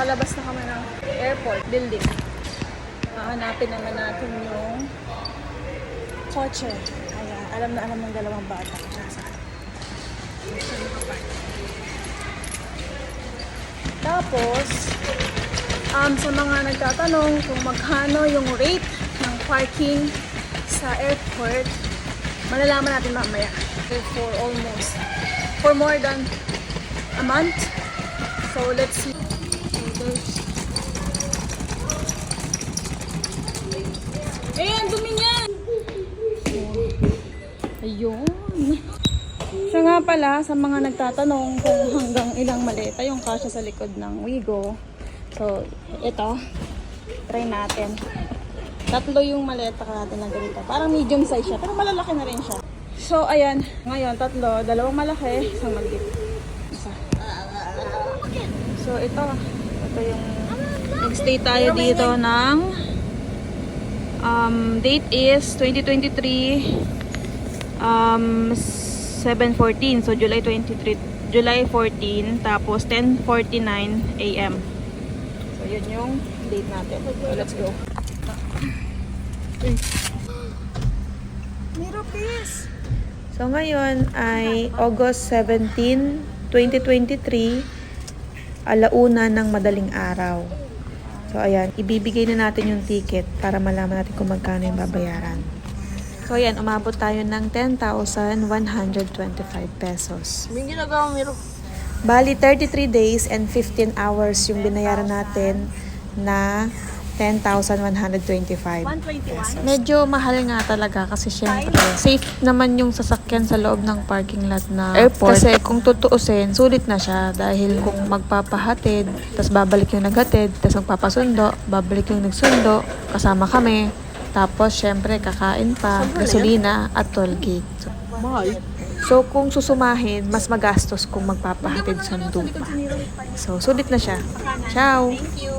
Nakalabas na kami ng airport building. Hahanapin naman natin yung kotse. Ayan, alam na alam ng dalawang bata. Nasa. Tapos, um, sa mga nagtatanong kung magkano yung rate ng parking sa airport, malalaman natin mamaya. For almost, for more than a month. So, let's see. Eh, ang dumi niyan! Ayun. Siya nga pala, sa mga nagtatanong kung hanggang ilang maleta yung kasya sa likod ng Wigo. So, ito. Try natin. Tatlo yung maleta ka natin na ganito. Parang medium size siya, pero malalaki na rin siya. So, ayan. Ngayon, tatlo. Dalawang malaki, isang maliit. Isa. So, ito. Ito yung... Nag-stay tayo dito ng... Um, date is 2023 um, 7.14. So, July 23, July 14. Tapos, 10.49 a.m. So, yun yung date natin. So, let's go. Miro, please. So ngayon ay August 17, 2023, alauna ng madaling araw. So ayan, ibibigay na natin yung ticket para malaman natin kung magkano yung babayaran. So ayan, umabot tayo ng 10,125 pesos. May ginagawa, Miro. Bali, 33 days and 15 hours yung binayaran natin na 10,125. 121. Medyo mahal nga talaga kasi syempre safe naman yung sasakyan sa loob ng parking lot na airport. Kasi kung tutuusin, sulit na siya dahil kung magpapahatid, tapos babalik yung naghatid, tapos magpapasundo, babalik yung nagsundo, kasama kami. Tapos syempre kakain pa, gasolina at toll gate. So, Mahal. so kung susumahin, mas magastos kung magpapahatid sundo pa. So sulit na siya. Ciao! Thank you.